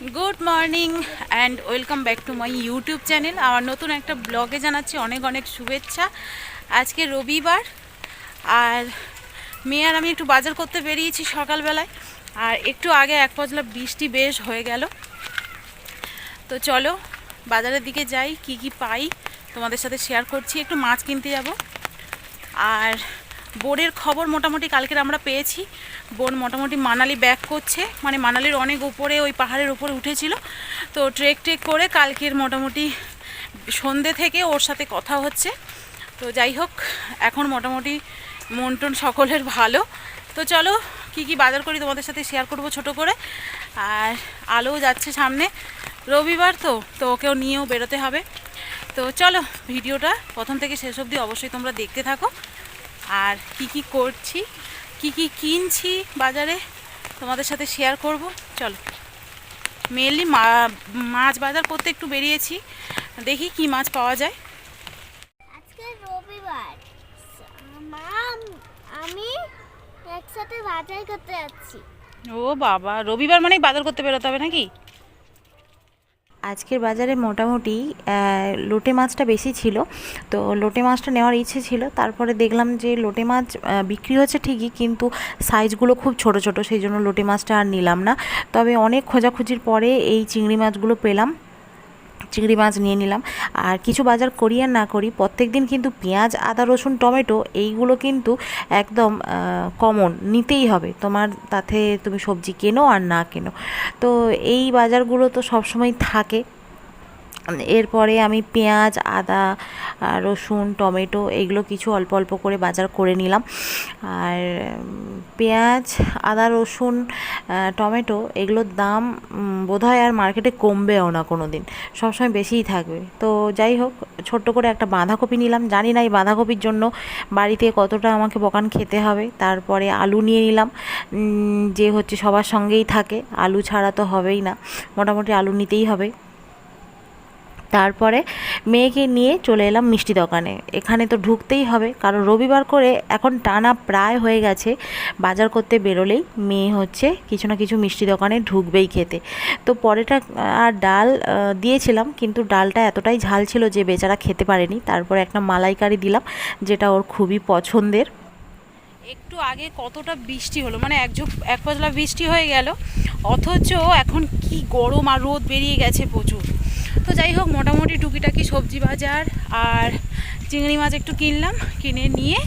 Good morning and welcome back to my YouTube channel আমার নতুন একটা ব্লগে জানাচ্ছি অনেক অনেক শুভেচ্ছা। আজকে রবিবার, আর মেয়ে আর আমি একটু বাজার করতে বেরিয়েছি সকালবেলায়। আর একটু আগে এক পজলা বৃষ্টি বেশ হয়ে গেল। তো চলো, বাজারের দিকে যাই, কি কি পাই তোমাদের সাথে শেয়ার করছি। একটু মাছ কিনতে যাব। আর বোর্ডের খবর মোটামুটি কালকের আমরা পেয়েছি। বোন মোটামুটি মানালি ব্যাক করছে। মানে মানালির অনেক উপরে, ওই পাহাড়ের উপরে উঠেছিল। তো ট্রেক ট্রেক করে কালকের মোটামুটি সন্ধে থেকে ওর সাথে কথা হচ্ছে। তো যাই হোক, এখন মোটামুটি মন সকলের ভালো। তো চলো, কি কি বাজার করি তোমাদের সাথে শেয়ার করব ছোট করে। আর আলো যাচ্ছে সামনে। রবিবার তো তো ওকেও নিয়েও বেরোতে হবে। তো চলো, ভিডিওটা প্রথম থেকে শেষ অবধি অবশ্যই তোমরা দেখতে থাকো। আর কি কি করছি কি কি কিনছি বাজারে তোমাদের সাথে শেয়ার করব। চলো। মেনলি মাছ বাজার করতে একটু বেরিয়েছি। দেখি কি মাছ পাওয়া যায়। আজকে রবিবার। মা আমি একসাথে বাজার করতে যাচ্ছি। ও বাবা রবিবার মানেই বাজার করতে বেরোতে হবে নাকি? আজকের বাজারে মোটামুটি লোটে মাছটা বেশি ছিল। তো লোটে মাছটা নেওয়ার ইচ্ছে ছিল। তারপরে দেখলাম যে লোটে মাছ বিক্রি হচ্ছে ঠিকই, কিন্তু সাইজগুলো খুব ছোট ছোট, সেই জন্য লোটে মাছটা আর নিলাম না। তবে অনেক খোঁজাখুঁজির পরে এই চিংড়ি মাছগুলো পেলাম। চিংড়ি মাছ নিয়ে নিলাম। আর কিছু বাজার করি আর না করি প্রত্যেক দিন কিন্তু পেঁয়াজ, আদা, রসুন, টমেটো এইগুলো কিন্তু একদম কমন নিতেই হবে। তোমার তাতে তুমি সবজি কেনো আর না কেনো। তো এই বাজারগুলো তো সবসময় থাকে। এরপরে আমি পেঁয়াজ, আদা রসুন, টমেটো এগুলো কিছু অল্প অল্প করে বাজার করে নিলাম। আর পেঁয়াজ, আদা, রসুন টমেটো এগুলোর দাম বোধহয় আর মার্কেটে কমবেও না কোনো দিন সবসময় বেশিই থাকবে। তো যাই হোক, ছোট্ট করে একটা বাঁধাকপি নিলাম। জানি না এই বাঁধাকপির জন্য বাড়িতে কতটা আমাকে বকান খেতে হবে। তারপরে আলু নিয়ে নিলাম। যে হচ্ছে সবার সঙ্গেই থাকে। আলু ছাড়া তো হবেই না। মোটামুটি আলু নিতেই হবে। তারপরে মেয়েকে নিয়ে চলে এলাম মিষ্টি দোকানে। এখানে তো ঢুকতেই হবে, কারণ রবিবার করে এখন টানা প্রায় হয়ে গেছে, বাজার করতে বেরোলেই মেয়ে হচ্ছে কিছু না কিছু মিষ্টি দোকানে ঢুকবেই খেতে। তো পরেটা আর ডাল দিয়েছিলাম, কিন্তু ডালটা এতটাই ঝাল ছিল যে বেচারা খেতে পারেনি। তারপরে একটা মালাইকারি দিলাম, যেটা ওর খুবই পছন্দের। একটু আগে কতটা বৃষ্টি হলো মানে এক এক পজলা বৃষ্টি হয়ে গেল, অথচ এখন কি গরম আর রোদ বেরিয়ে গেছে প্রচুর। তো যাই হোক, মোটামুটি টুকিটাকি সবজি বাজার আর চিংড়ি মাছ একটু কিনলাম, কিনে নিয়ে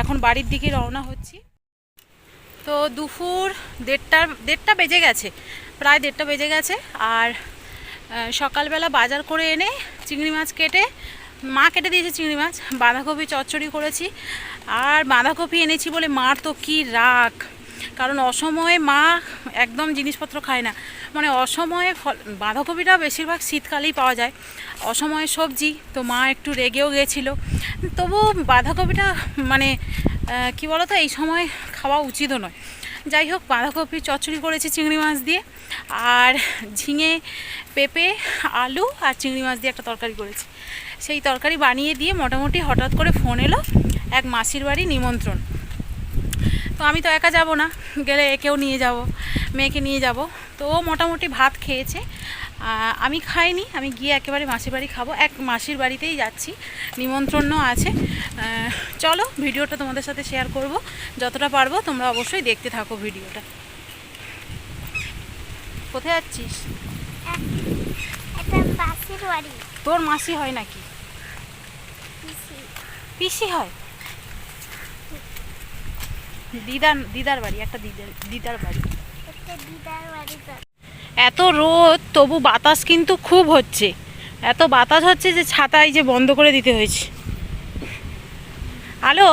এখন বাড়ির দিকে রওনা হচ্ছি। তো দুপুর দেড়টা দেড়টা বেজে গেছে, প্রায় দেড়টা বেজে গেছে আর সকালবেলা বাজার করে এনে চিংড়ি মাছ কেটে, মা কেটে দিয়েছে চিংড়ি মাছ, বাঁধাকপি চচ্চড়ি করেছি। আর বাঁধাকপি এনেছি বলে মার তো কী রাগ। কারণ অসময়ে মা একদম জিনিসপত্র খায় না। মানে অসময়ে ফল, বাঁধাকপিটা বেশিরভাগ শীতকালেই পাওয়া যায়। অসময়ে সবজি, তো মা একটু রেগেও গেছিল তবু বাঁধাকপিটা মানে কি বলো তো এই সময় খাওয়া উচিতও নয়। যাই হোক, বাঁধাকপি চচ্চড়ি করেছি চিংড়ি মাছ দিয়ে। আর ঝিঙে, পেঁপে, আলু আর চিংড়ি মাছ দিয়ে একটা তরকারি করেছি। সেই তরকারি বানিয়ে দিয়ে মোটামুটি হঠাৎ করে ফোন এলো এক মাসির বাড়ি নিমন্ত্রণ। আমি তো একা যাব না গেলে একেও নিয়ে যাব মেয়েকে নিয়ে যাব। তো ও মোটামুটি ভাত খেয়েছে। আমি খাইনি আমি গিয়ে একেবারে মাসির বাড়ি খাব। এক মাসির বাড়িতেই যাচ্ছি নিমন্ত্রণও আছে। চলো ভিডিওটা তোমাদের সাথে শেয়ার করব যতটা পারব তোমরা অবশ্যই দেখতে থাকো ভিডিওটা। কোথায় যাচ্ছিস? তোর মাসি হয় নাকি। পিসি হয়? দিদার দিদার বাড়ি একটা দিদার দিদার বাড়ি। এত রোদ তবু বাতাস কিন্তু খুব হচ্ছে। এত বাতাস হচ্ছে যে ছাতাই যে বন্ধ করে দিতে হয়েছে। হ্যালো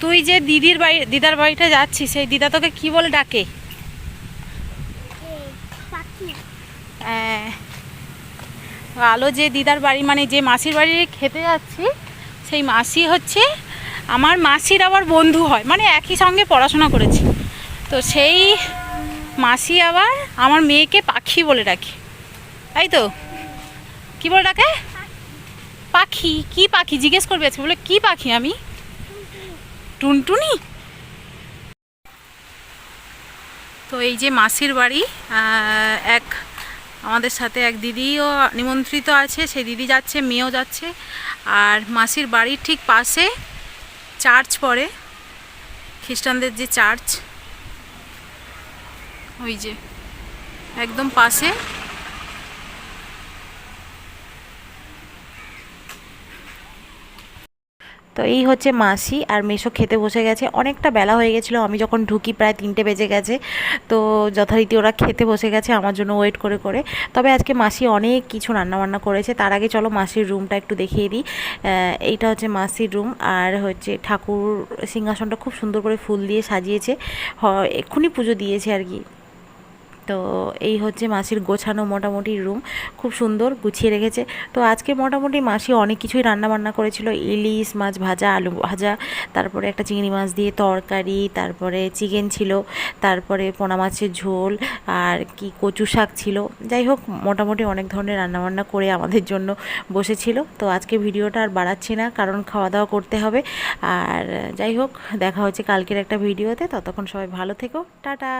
তুই যে দিদির বাড়ি দিদার বাড়িটা যাচ্ছিস সেই দিদা তোকে কি বলে ডাকে? এই আলো যে দিদার বাড়ি মানে যে মাসির বাড়ি খেতে যাচ্ছি সেই মাসি হচ্ছে আমার মাসির আবার বন্ধু হয় মানে একই সঙ্গে পড়াশোনা করেছি। তো সেই মাসি আবার আমার মেয়েকে পাখি বলে ডাকে। তাই তো? কি বলে ডাকে? পাখি, কি পাখি? জিজ্ঞেস করবে আজকে, বলে কি পাখি আমি? টুনটুনি? তো এই যে মাসির বাড়ি এক আমাদের সাথে এক দিদিও নিমন্ত্রিত আছে, সেই দিদি যাচ্ছে, মেয়েও যাচ্ছে। আর মাসির বাড়ির ঠিক পাশে চার্চ পরে খ্রিস্টানদের যে চার্চ ওই যে একদম পাশে। তো এই হচ্ছে মাসি আর মেশো খেতে বসে গেছে। অনেকটা বেলা হয়ে গেছিল, আমি যখন ঢুকি প্রায় তিনটে বেজে গেছে, তো যথারীতি ওরা খেতে বসে গেছে আমার জন্য ওয়েট করে করে। তবে আজকে মাসি অনেক কিছু রান্নাবান্না করেছে, তার আগে চলো মাসির রুমটা একটু দেখিয়ে দিই। এইটা হচ্ছে মাসির রুম আর হচ্ছে ঠাকুর সিংহাসনটা খুব সুন্দর করে ফুল দিয়ে সাজিয়েছে এক্ষুনি পুজো দিয়েছে আর কি। তো এই হচ্ছে মাসির গোছানো মোটামুটি রুম খুব সুন্দর গুছিয়ে রেখেছে। তো আজকে মোটামুটি মাসি অনেক কিছুই রান্না বান্না করেছিল, ইলিশ মাছ ভাজা, আলু ভাজা, তারপরে একটা চিংড়ি মাছ দিয়ে তরকারি, তারপরে চিকেন ছিল, তারপরে পোনা মাছের ঝোল, আর কি কচু শাক ছিল। যাই হোক, মোটামুটি অনেক ধরনের রান্নাবান্না করে আমাদের জন্য বসেছিল। তো আজকে ভিডিওটা আর বাড়াচ্ছি না, কারণ খাওয়া দাওয়া করতে হবে। আর যাই হোক, দেখা হচ্ছে কালকের একটা ভিডিওতে। ততক্ষণ সবাই ভালো থেকো। টাটা!